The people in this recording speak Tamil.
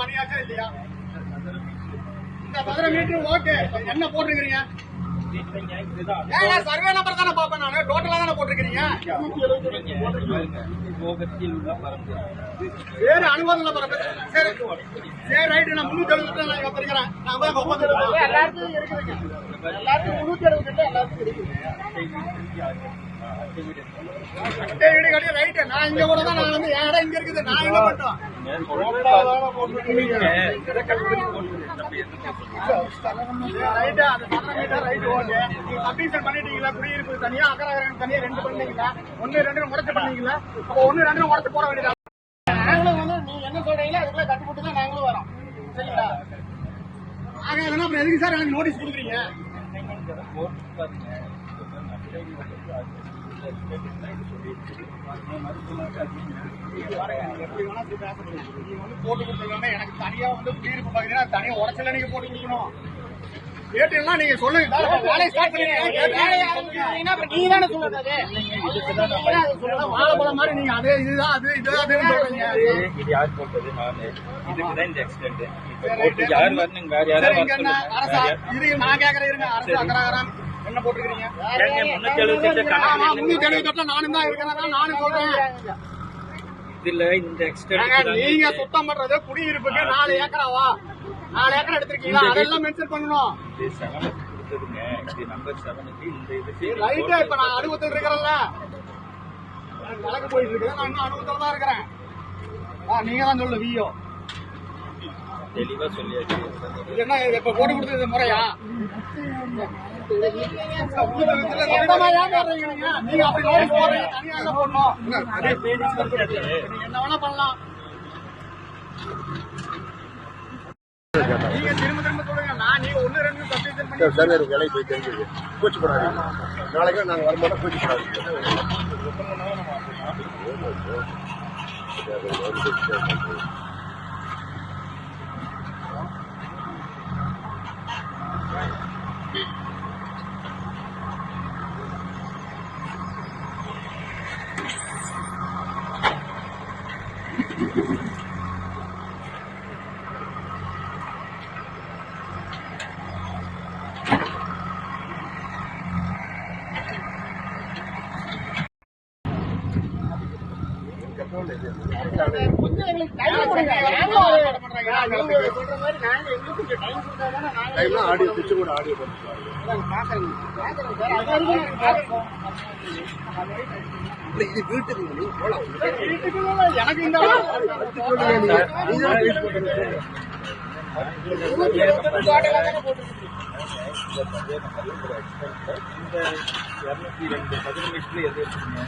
பண்ணியாச்சா இல்லையா? இந்த பதினொரு மீட்டர் ஓகே என்ன போட்டிருக்கிறீங்க? ஏன் சர்வே நம்பர் தானே பாப்பேன் நானு. டோட்டலா தானே வேற அனுபவம் இல்ல பாருங்க சரி. சரி ரைட்டு நான் முன்னூத்தி எழுபத்தி நான் கத்துருக்கிறேன் நான் போய் ஒப்பந்தம் இருக்குதுங்க முன்னூத்தி எழுபத்தி ரைட்டு நான் இங்க கூட தான் நான் வந்து இடம் இங்க இருக்குது? நான் என்ன பண்ணோம் பண்ணிட்டீங்களா? குடியிருப்பு தனியா அக்கரகரன் தனியா ரெண்டு பண்ணீங்களா ஒன்னு ரெண்டு உடச்சு பண்ணீங்களா அப்போ ஒன்னு ரெண்டு உடச்சு போட வேண்டியதா? நாங்களும் வந்து நீங்க என்ன சொல்றீங்களோ அதுக்குள்ள கட்டி போட்டு தான் நாங்களும் வரோம். சரிங்களா? ஆகாதுன்னா அப்புறம் எதுக்கு சார் எனக்கு நோட்டீஸ் கொடுக்குறீங்க? போட்டு கொடுத்தீங்கன்னா எனக்கு தனியா வந்து குடியிருப்பு பாத்தீங்கன்னா தனியா உடச்சல நீங்க போட்டு கொடுக்கணும் கேட்டீங்கன்னா நீங்க சொல்லுங்க வேலையை ஸ்டார்ட் பண்ணுங்க நீங்க தானே சொல்லுங்க அது வாழைப்பழம் மாதிரி நீங்க அதே இதுதான் அது இதுதான் சொல்றீங்க இது யார்? போட்டது இதுக்குதான் இந்த எக்ஸ்டென்ட் யார் வேற நான் கேக்குறேன் இருங்க. அரசு அக்கறாரம் என்ன போட்டுருக்கீங்க ஏங்க, முன்னூத்தி முன்னூத்தி எழுபத்தெட்டுல நானும் தான் நானும் சொல்றேன். இதுல இந்த எக்ஸ்டென்ட் நீங்க சுத்தம் பண்றது குடியிருப்புக்கு நாலு ஏக்கராவா நாலு ஏக்கர் எடுத்திருக்கீங்களா? அதெல்லாம் மென்ஷன் பண்ணணும். ரைட்டா இப்ப நான் அனுபவத்தில் இருக்கிறேன்ல. எனக்கு போயிட்டு இருக்கு நான் இன்னும் அனுபவத்தில் தான் இருக்கிறேன் நீங்க தான் சொல்லு வியோ தெளிவா சொல்லியாச்சு. இப்ப போட்டு கொடுத்தது முறையா? நீங்க? திரும்ப திரும்ப சொல்லுங்க நான் நீங்க ஒண்ணு ரெண்டு சர்வே வேலைக்கு போய் தெரிஞ்சது. கூச்சப்படாதீங்க நாளைக்கு நாங்கள் வரும்போது எங்களுக்கு time கொடுங்க. நாங்களும் அதை பண்றோங்க. நீங்க சொல்ற மாதிரி நாங்க எங்களுக்கு கொஞ்சம் time கொடுத்தா தானே நாங்க டைம்லாம் ஆடியோ பிச்சு கூட ஆடியோ பண்ணிக்கலாம் பாக்குறேன். எனக்கு ரெண்டு எது இருக்குங்க